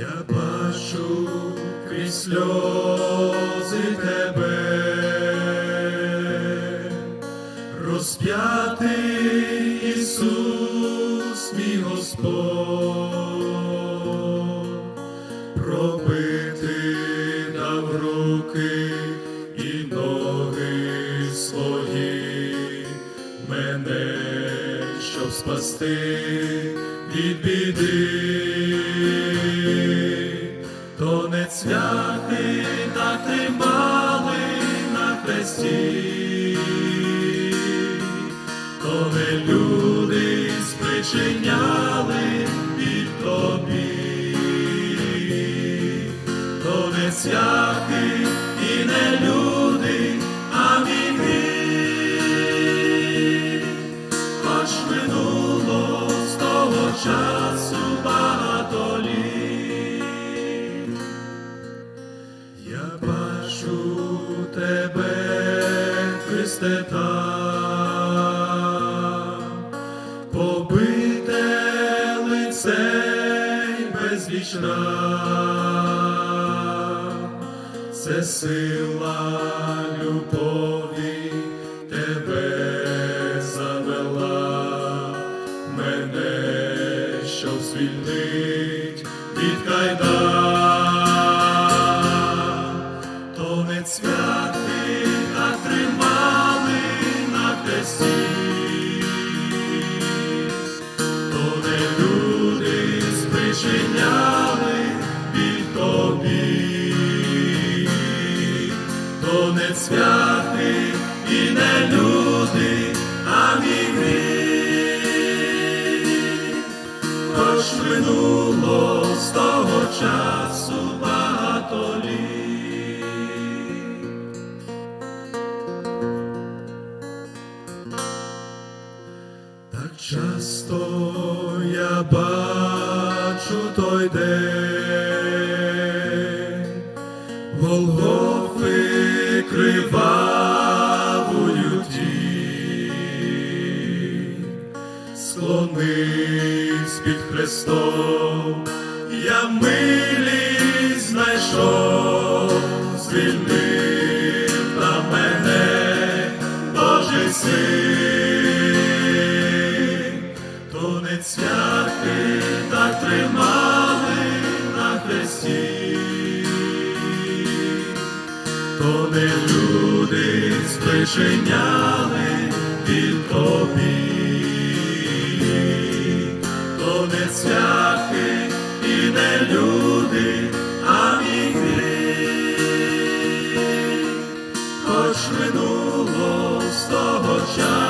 Я бачу крізь сльози тебе, розп'ятий Ісус, мій Господь, пробити дав руки і ноги свої, мене, щоб спасти від біди. Спричиняли від тобі, то не цвяхи і не люди, а гріх. Хоч минуло з того часу багато літ. Я бачу тебе, Христе, там, й це сила любові тебе завела, мене, щоб звільнить від кайдан, то не і не люди, а гріх. Хоч минуло з того часу багато літ. Часто я бачу Голгофи кривавою тінь, склонився під Христом, я милість знайшов, звільнив на мене Божий син, то не цвяхи так тримали на хресті, то не люди спричиняли від тобі, то не цвяхи і не люди, а мій. Хоч минуло з того часу